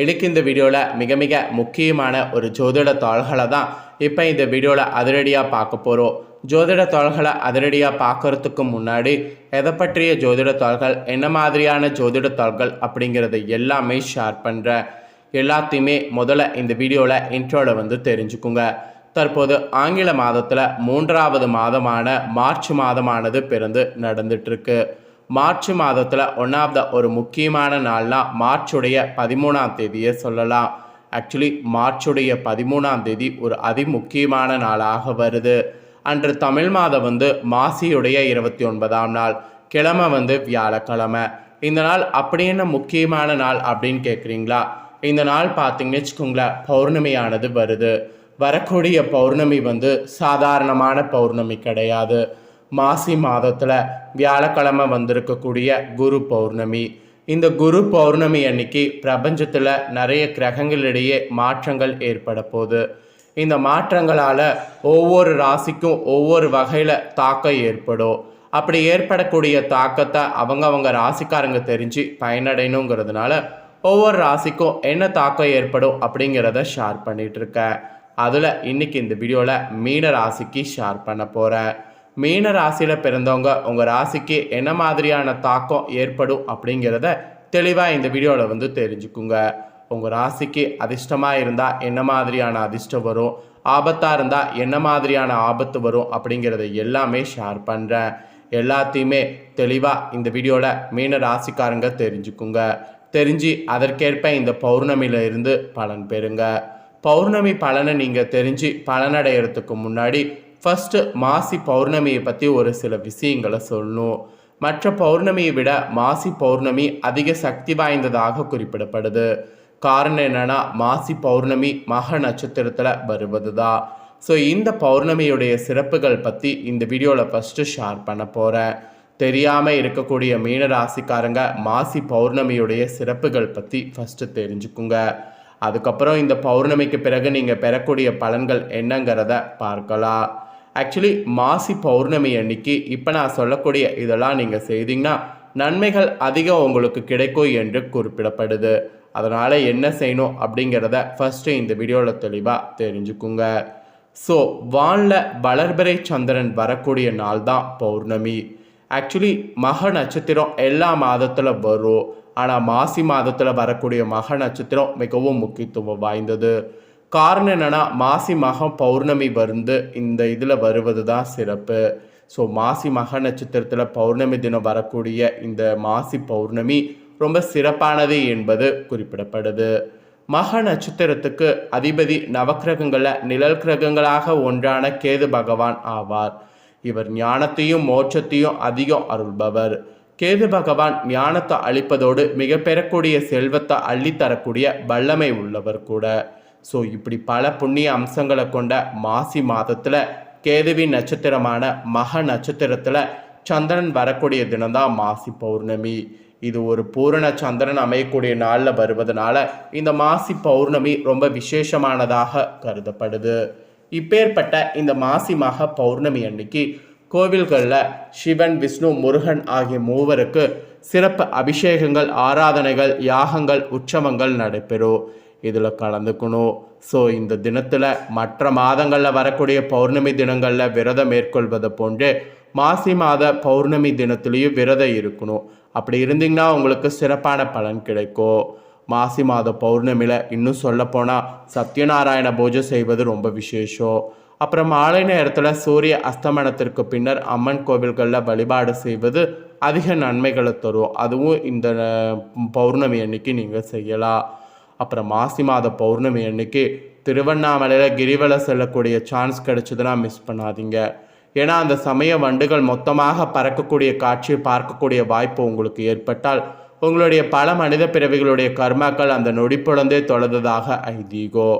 எனக்கு இந்த வீடியோவில் மிக மிக முக்கியமான ஒரு ஜோதிட தாள்களை தான் இப்போ இந்த வீடியோவில் அதிரடியாக பார்க்க போகிறோம் ஜோதிட தாள்களை அதிரடியாக பார்க்கறதுக்கு முன்னாடி எதை பற்றிய ஜோதிட தாள்கள் என்ன மாதிரியான ஜோதிட தாள்கள் அப்படிங்கிறத எல்லாமே ஷேர் பண்ணுறேன் எல்லாத்தையுமே முதல்ல இந்த வீடியோவில் இன்ட்ரோவில் வந்து தெரிஞ்சுக்குங்க. தற்போது ஆங்கில மாதத்தில் மூன்றாவது மாதமான மார்ச் மாதமானது பிறந்து நடந்துட்டுருக்கு மார்ச் மாதத்தில் ஒன் ஆஃப் த ஒரு முக்கியமான நாள்னா மார்ச்சுடைய பதிமூணாம் தேதியை சொல்லலாம். ஆக்சுவலி மார்ச்சுடைய பதிமூணாம் தேதி ஒரு அதிமுக்கியமான நாளாக வருது. அன்று தமிழ் மாதம் வந்து மாசியுடைய இருபத்தி ஒன்பதாம் நாள் கிழமை வந்து வியாழக்கிழமை. இந்த நாள் அப்படி என்ன முக்கியமான நாள் அப்படின்னு கேட்குறீங்களா இந்த நாள் பார்த்தீங்கன்னு வச்சுக்கோங்களேன் பௌர்ணமியானது வருது. வரக்கூடிய பௌர்ணமி வந்து சாதாரணமான பௌர்ணமி கிடையாது. மாசி மாதத்தில் வியாழக்கிழமை வந்திருக்கக்கூடிய குரு பௌர்ணமி. இந்த குரு பௌர்ணமி அன்னைக்கு பிரபஞ்சத்தில் நிறைய கிரகங்களிடையே மாற்றங்கள் ஏற்பட போகுது. இந்த மாற்றங்களால் ஒவ்வொரு ராசிக்கும் ஒவ்வொரு வகையில் தாக்கம் ஏற்படும். அப்படி ஏற்படக்கூடிய தாக்கத்தை அவங்க அவங்க ராசிக்காரங்க தெரிஞ்சு பயனடையணுங்கிறதுனால ஒவ்வொரு ராசிக்கும் என்ன தாக்கம் ஏற்படும் அப்படிங்கிறத ஷேர் பண்ணிகிட்ருக்கேன் அதில் இன்னைக்கு இந்த வீடியோவில் மீன ராசிக்கு ஷேர் பண்ண போகிறேன் மீன ராசியில் பிறந்தவங்க உங்கள் ராசிக்கு என்ன மாதிரியான தாக்கம் ஏற்படும் அப்படிங்கிறத தெளிவாக இந்த வீடியோவில் வந்து தெரிஞ்சுக்குங்க. உங்கள் ராசிக்கு அதிர்ஷ்டமாக இருந்தால் என்ன மாதிரியான அதிர்ஷ்டம் வரும்? ஆபத்தாக இருந்தால் என்ன மாதிரியான ஆபத்து வரும்? அப்படிங்கிறத எல்லாமே ஷேர் பண்ணுறேன் எல்லாத்தையுமே தெளிவாக இந்த வீடியோவில் மீன ராசிக்காரங்க தெரிஞ்சுக்குங்க. தெரிஞ்சு அதற்கேற்ப இந்த பௌர்ணமியில் இருந்து பலன் பெறுங்க. பௌர்ணமி பலனை நீங்கள் தெரிஞ்சு பலனடைகிறதுக்கு முன்னாடி ஃபஸ்ட்டு மாசி பௌர்ணமியை பற்றி ஒரு சில விஷயங்களை சொல்லணும். மற்ற பௌர்ணமியை விட மாசி பௌர்ணமி அதிக சக்தி வாய்ந்ததாக குறிப்பிடப்படுது. காரணம் என்னன்னா மாசி பௌர்ணமி மக நட்சத்திரத்தில் வருவது தான் ஸோ இந்த பௌர்ணமியுடைய சிறப்புகள் பற்றி இந்த வீடியோவில் ஃபஸ்ட்டு ஷேர் பண்ண போகிறேன் தெரியாமல் இருக்கக்கூடிய மீன ராசிக்காரங்க மாசி பௌர்ணமியுடைய சிறப்புகள் பற்றி ஃபஸ்ட்டு தெரிஞ்சுக்குங்க. அதுக்கப்புறம் இந்த பௌர்ணமிக்கு பிறகு நீங்கள் பெறக்கூடிய பலன்கள் என்னங்கிறத பார்க்கலாம். ஆக்சுவலி மாசி பௌர்ணமி அன்னைக்கு இப்போ நான் சொல்லக்கூடிய இதெல்லாம் நீங்கள் செய்தீங்கன்னா நன்மைகள் அதிகம் உங்களுக்கு கிடைக்கும் என்று குறிப்பிடப்படுது. அதனால் என்ன செய்யணும் அப்படிங்கிறத ஃபஸ்ட்டு இந்த வீடியோவில் தெளிவாக தெரிஞ்சுக்குங்க. ஸோ வானில் வளர்பிறை சந்திரன் வரக்கூடிய நாள் தான் பௌர்ணமி. ஆக்சுவலி மக நட்சத்திரம் எல்லா மாதத்தில் வரும். ஆனால் மாசி மாதத்தில் வரக்கூடிய மக நட்சத்திரம் மிகவும் முக்கியத்துவம் வாய்ந்தது. காரணம் என்னென்னா மாசி மகம் பௌர்ணமி வந்து இந்த இதில் வருவது தான் சிறப்பு. ஸோ மாசி மக நட்சத்திரத்தில் பௌர்ணமி தினம் வரக்கூடிய இந்த மாசி பௌர்ணமி ரொம்ப சிறப்பானது என்பது குறிப்பிடப்படுது. மக நட்சத்திரத்துக்கு அதிபதி நவக்கிரகங்களில் நிழல் கிரகங்களாக ஒன்றான கேது பகவான் ஆவார். இவர் ஞானத்தையும் மோட்சத்தையும் அதிகம் அருள்பவர். கேது பகவான் ஞானத்தை அளிப்பதோடு மிக பெறக்கூடிய செல்வத்தை அள்ளித்தரக்கூடிய வல்லமை உள்ளவர் கூட. ஸோ இப்படி பல புண்ணிய அம்சங்களை கொண்ட மாசி மாதத்தில் கேதுவி நட்சத்திரமான மக நட்சத்திரத்தில் சந்திரன் வரக்கூடிய தினம்தான் மாசி பௌர்ணமி. இது ஒரு பூரண சந்திரன் அமையக்கூடிய நாளில் வருவதனால இந்த மாசி பௌர்ணமி ரொம்ப விசேஷமானதாக கருதப்படுது. இப்பேற்பட்ட இந்த மாசி மக பௌர்ணமி அன்னைக்கு கோவில்களில் சிவன் விஷ்ணு முருகன் ஆகிய மூவருக்கு சிறப்பு அபிஷேகங்கள் ஆராதனைகள் யாகங்கள் உற்சவங்கள் நடைபெறும். இதில் கலந்துக்கணும் ஸோ இந்த தினத்தில் மற்ற மாதங்களில் வரக்கூடிய பௌர்ணமி தினங்களில் விரதம் மேற்கொள்வதை போன்று மாசி மாத பௌர்ணமி தினத்துலேயும் விரதம் இருக்கணும் அப்படி இருந்தீங்கன்னா உங்களுக்கு சிறப்பான பலன் கிடைக்கும் மாசி மாத பௌர்ணமியில் இன்னும் சொல்லப்போனால் சத்யநாராயண பூஜை செய்வது ரொம்ப விசேஷம் அப்புறம் மாலை நேரத்தில் சூரிய அஸ்தமனத்திற்கு பின்னர் அம்மன் கோவில்களில் வழிபாடு செய்வது அதிக நன்மைகளை தரும். அதுவும் இந்த பௌர்ணமி அன்னைக்கு நீங்கள் செய்யலாம். அப்புறம் மாசி மாத பௌர்ணமி அன்னைக்கு திருவண்ணாமலையில் கிரிவலம் செல்லக்கூடிய சான்ஸ் கிடைச்சதுன்னா மிஸ் பண்ணாதீங்க. ஏன்னா அந்த சமய வண்டுகள் மொத்தமாக பறக்கக்கூடிய காட்சியை பார்க்கக்கூடிய வாய்ப்பு உங்களுக்கு ஏற்பட்டால் உங்களுடைய பல மனித பிறவிகளுடைய கர்மாக்கள் அந்த நொடிப்புழந்தே தொலைந்ததாக ஐதீகோ.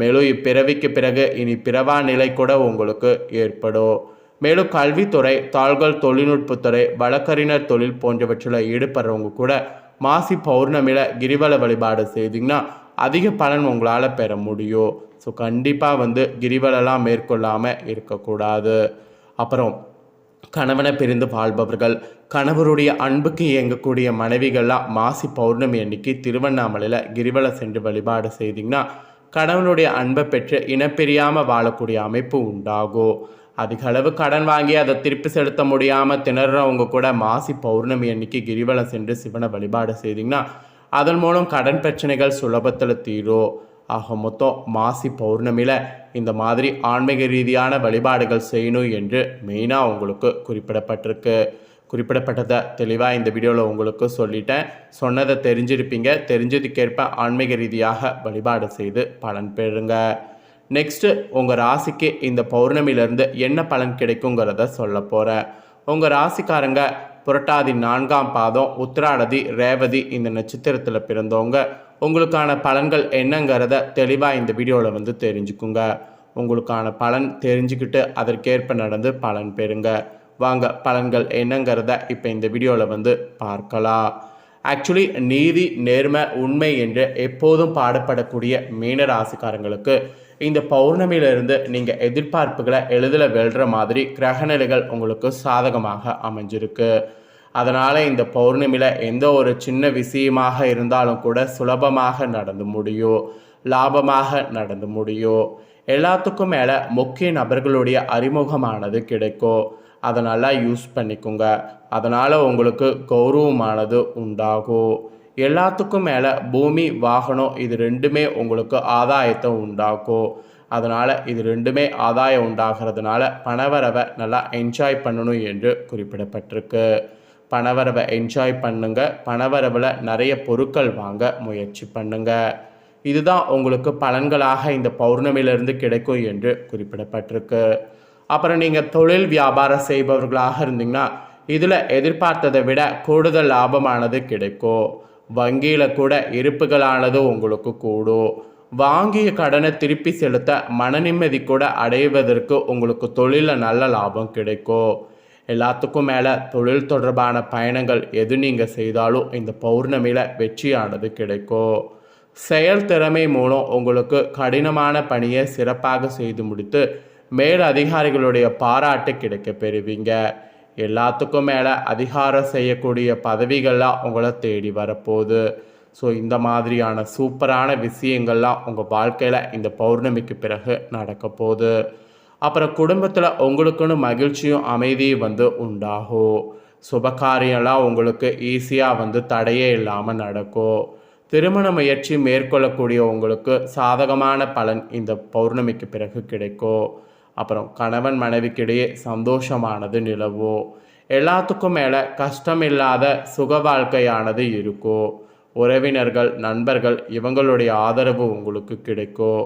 மேலும் இப்பிறவிக்கு பிறகு இனி பிறவா நிலை கூட உங்களுக்கு ஏற்படும். மேலும் கல்வித்துறை தாள்கள் தொழில்நுட்பத்துறை வழக்கறிஞர் தொழில் போன்றவற்றில் ஈடுபடுறவங்க கூட மாசி பௌர்ணமியில் கிரிவல வழிபாடு செய்தீங்கன்னா அதிக பலன் உங்களால் பெற முடியும். ஸோ கண்டிப்பாக வந்து கிரிவலெல்லாம் மேற்கொள்ளாமல் இருக்கக்கூடாது. அப்புறம் கணவனை பிரிந்து வாழ்பவர்கள் கணவருடைய அன்புக்கு இயங்கக்கூடிய மனைவிகள்லாம் மாசி பௌர்ணமி அன்னைக்கு திருவண்ணாமலையில் கிரிவல சென்று வழிபாடு செய்தீங்கன்னா கணவனுடைய அன்பை பெற்று இனப்பிரியாமல் வாழக்கூடிய அமைப்பு உண்டாகும். அதிக அளவு கடன் வாங்கி அதை திருப்பி செலுத்த முடியாமல் திணறவங்க கூட மாசி பௌர்ணமி அன்னைக்கு கிரிவலம் சென்று சிவனை வழிபாடு செய்தீங்கன்னா அதன் மூலம் கடன் பிரச்சனைகள் சுலபத்தில் தீரும் ஆக மொத்தம் மாசி பௌர்ணமியில் இந்த மாதிரி ஆன்மீக ரீதியான வழிபாடுகள் செய்யணும் என்று மெயினாக உங்களுக்கு குறிப்பிடப்பட்டிருக்கு. குறிப்பிடப்பட்டதை தெளிவாக இந்த வீடியோவில் உங்களுக்கு சொல்லிட்டேன். சொன்னதை தெரிஞ்சிருப்பீங்க. தெரிஞ்சதுக்கேற்ப ஆன்மீக ரீதியாக வழிபாடு செய்து பலன் பெறுங்க. நெக்ஸ்ட்டு உங்கள் ராசிக்கு இந்த பௌர்ணமியிலேருந்து என்ன பலன் கிடைக்குங்கிறத சொல்ல போகிறேன் உங்கள் ராசிக்காரங்க புரட்டாதி நான்காம் பாதம் உத்திராடதி ரேவதி இந்த நட்சத்திரத்தில் பிறந்தவங்க உங்களுக்கான பலன்கள் என்னங்கிறத தெளிவாக இந்த வீடியோவில் வந்து தெரிஞ்சுக்குங்க. உங்களுக்கான பலன் தெரிஞ்சுக்கிட்டு அதற்கேற்ப நடந்து பலன் பெறுங்க. வாங்க பலன்கள் என்னங்கிறத இப்போ இந்த வீடியோவில் வந்து பார்க்கலாம். ஆக்சுவலி நீதி நேர்மை உண்மை என்று எப்போதும் பாடப்படக்கூடிய மீன ராசிக்காரங்களுக்கு இந்த பௌர்ணமியிலிருந்து நீங்கள் எதிர்பார்ப்புகளை எளிதில் வெல்ற மாதிரி கிரகநிலைகள் உங்களுக்கு சாதகமாக அமைஞ்சிருக்கு. அதனால் இந்த பௌர்ணமியில் எந்த ஒரு சின்ன விஷயமாக இருந்தாலும் கூட சுலபமாக நடந்து முடியும். லாபமாக நடந்து முடியும். எல்லாத்துக்கும் மேலே முக்கிய நபர்களுடைய அறிமுகமானது கிடைக்கும். அதை நல்லா யூஸ் பண்ணிக்கோங்க. அதனால் உங்களுக்கு கௌரவமானது உண்டாகும். எல்லாத்துக்கும் மேலே பூமி வாகனம் இது ரெண்டுமே உங்களுக்கு ஆதாயத்தை உண்டாக்கும். அதனால் இது ரெண்டுமே ஆதாயம் உண்டாகிறதுனால பணவரவை நல்லா என்ஜாய் பண்ணணும் என்று குறிப்பிடப்பட்டிருக்கு. பணவரவை என்ஜாய் பண்ணுங்க. பணவரவில் நிறைய பொருட்கள் வாங்க முயற்சி பண்ணுங்க. இதுதான் உங்களுக்கு பலன்களாக இந்த பௌர்ணமியிலிருந்து கிடைக்கும் என்று குறிப்பிடப்பட்டிருக்கு. அப்புறம் நீங்கள் தொழில் வியாபாரம் செய்பவர்களாக இருந்தீங்கன்னா இதில் எதிர்பார்த்ததை விட கூடுதல் லாபமானது கிடைக்கும். வங்கியில் கூட இருப்புகளானது உங்களுக்கு கூடும் வாங்கிய கடனை திருப்பி செலுத்த மனநிம்மதி கூட அடைவதற்கு உங்களுக்கு தொழிலில் நல்ல லாபம் கிடைக்கும் எல்லாத்துக்கும் மேலே தொழில் தொடர்பான பயணங்கள் எது நீங்கள் செய்தாலும் இந்த பௌர்ணமியில் வெற்றியானது கிடைக்கும் செயல் திறமை மூலம் உங்களுக்கு கடினமான பணியை சிறப்பாக செய்து முடித்து மேல் அதிகாரிகளுடைய பாராட்டு கிடைக்க பெறுவீங்க. எல்லாத்துக்கும் மேலே அதிகாரம் செய்யக்கூடிய பதவிகள்லாம் உங்களை தேடி வரப்போகுது. ஸோ இந்த மாதிரியான சூப்பரான விஷயங்கள்லாம் உங்கள் வாழ்க்கையில் இந்த பௌர்ணமிக்கு பிறகு நடக்க போகுது. அப்புறம் குடும்பத்தில் உங்களுக்குன்னு மகிழ்ச்சியும் அமைதியும் வந்து உண்டாகும் சுபகாரியம்லாம் உங்களுக்கு ஈஸியாக வந்து தடையே இல்லாமல் நடக்கும் திருமண முயற்சி மேற்கொள்ளக்கூடிய உங்களுக்கு சாதகமான பலன் இந்த பௌர்ணமிக்கு பிறகு கிடைக்கும் அப்புறம் கணவன் மனைவிக்கிடையே சந்தோஷமானது நிலவும் எல்லாத்துக்கும் மேலே கஷ்டம் இல்லாத சுக வாழ்க்கையானது இருக்கும் உறவினர்கள் நண்பர்கள் இவங்களுடைய ஆதரவு உங்களுக்கு கிடைக்கும்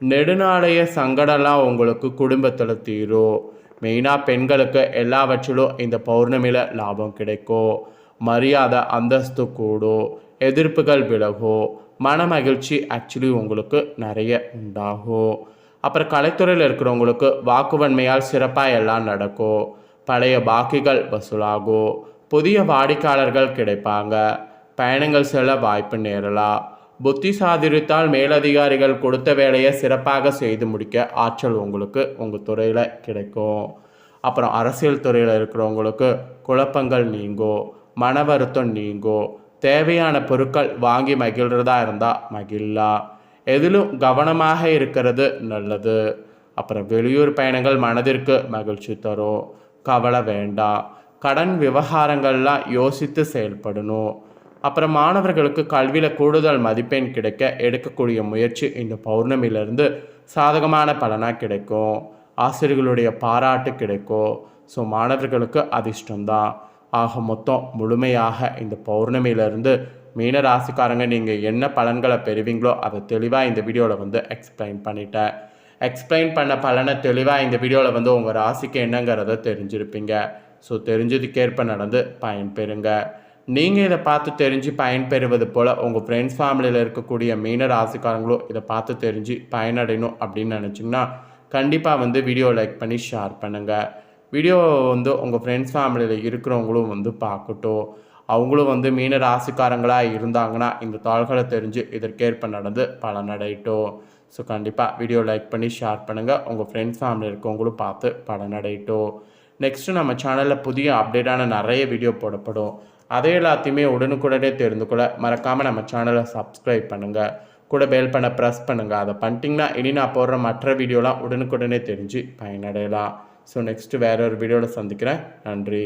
நெடுநாளைய சங்கடம்லாம் உங்களுக்கு குடும்பத்தில் தீரும் மெயினாக பெண்களுக்கு எல்லாவற்றிலும் இந்த பௌர்ணமியில் லாபம் கிடைக்கும் மரியாதை அந்தஸ்து கூடும் எதிர்ப்புகள் விலகும் மன மகிழ்ச்சி ஆக்சுவலி உங்களுக்கு நிறைய உண்டாகும் அப்புறம் கலைத்துறையில் இருக்கிறவங்களுக்கு வாக்குவன்மையால் சிறப்பாக எல்லாம் நடக்கும். பழைய பாக்கிகள் வசூலாகும். புதிய வாடிக்கையாளர்கள் கிடைப்பாங்க. பயணங்கள் செல்ல வாய்ப்பு நேரலாம். புத்தி சாதிரித்தால் மேலதிகாரிகள் கொடுத்த வேலையை சிறப்பாக செய்து முடிக்க ஆற்றல் உங்களுக்கு உங்கள் துறையில் கிடைக்கும். அப்புறம் அரசியல் துறையில் இருக்கிறவங்களுக்கு குழப்பங்கள் நீங்கும். மன வருத்தம் நீங்கும். தேவையான பொருட்கள் வாங்கி மகிழ்கிறதா இருந்தால் மகிழலாம். எதிலும் கவனமாக இருக்கிறது நல்லது. அப்புறம் வெளியூர் பயணங்கள் மனதிற்கு மகிழ்ச்சி தரும். கவலை வேண்டாம் கடன் விவகாரங்கள்லாம் யோசித்து செயல்படணும். அப்புறம் மாணவர்களுக்கு கல்வியில் கூடுதல் மதிப்பெண் கிடைக்க எடுக்கக்கூடிய முயற்சி இந்த பௌர்ணமியிலிருந்து சாதகமான பலனாக கிடைக்கும். ஆசிரியர்களுடைய பாராட்டு கிடைக்கும். ஸோ மாணவர்களுக்கு அதிர்ஷ்டம்தான். ஆக மொத்தம் முழுமையாக இந்த பௌர்ணமியிலிருந்து மீன ராசிக்காரங்க நீங்கள் என்ன பலன்களை பெறுவீங்களோ அதை தெளிவாக இந்த வீடியோவில் வந்து எக்ஸ்பிளைன் பண்ணிட்டேன். எக்ஸ்பிளைன் பண்ண பலனை தெளிவாக இந்த வீடியோவில் வந்து உங்கள் ராசிக்கு என்னங்கிறத தெரிஞ்சிருப்பீங்க. ஸோ தெரிஞ்சதுக்கேற்ப நடந்து பயன்பெறுங்க. நீங்கள் இதை பார்த்து தெரிஞ்சு பயன்பெறுவது போல் உங்கள் ஃப்ரெண்ட்ஸ் ஃபேமிலியில் இருக்கக்கூடிய மீன ராசிக்காரங்களும் இதை பார்த்து தெரிஞ்சு பயனடையணும் அப்படின்னு நினச்சிங்கன்னா கண்டிப்பாக வந்து வீடியோ லைக் பண்ணி ஷேர் பண்ணுங்கள் வீடியோவை வந்து உங்கள் ஃப்ரெண்ட்ஸ் ஃபேமிலியில் இருக்கிறவங்களும் வந்து பார்க்கட்டும். அவங்களும் வந்து மீன ராசிக்காரங்களாக இருந்தாங்கன்னா இந்த தாள்களை தெரிஞ்சு இதற்கேற்ப நடந்து பலனடையட்டும். ஸோ கண்டிப்பாக வீடியோ லைக் பண்ணி ஷேர் பண்ணுங்கள் உங்கள் ஃப்ரெண்ட்ஸ் ஃபேமிலி இருக்கவங்களும் பார்த்து பலனடையட்டும். நெக்ஸ்ட்டு நம்ம சேனலில் புதிய அப்டேட்டான நிறைய வீடியோ போடப்படும். அதை எல்லாத்தையுமே உடனுக்குடனே தெரிந்து கொள்ள மறக்காமல் நம்ம சேனலை சப்ஸ்கிரைப் பண்ணுங்கள் கூட பெல் பண்ண ப்ரெஸ் பண்ணுங்கள் அதை பண்ணிட்டீங்கன்னா இனி நான் போடுற மற்ற வீடியோலாம் உடனுக்குடனே தெரிஞ்சு பயனடையலாம். ஸோ நெக்ஸ்ட்டு வேற ஒரு வீடியோவில் சந்திக்கிறேன். நன்றி.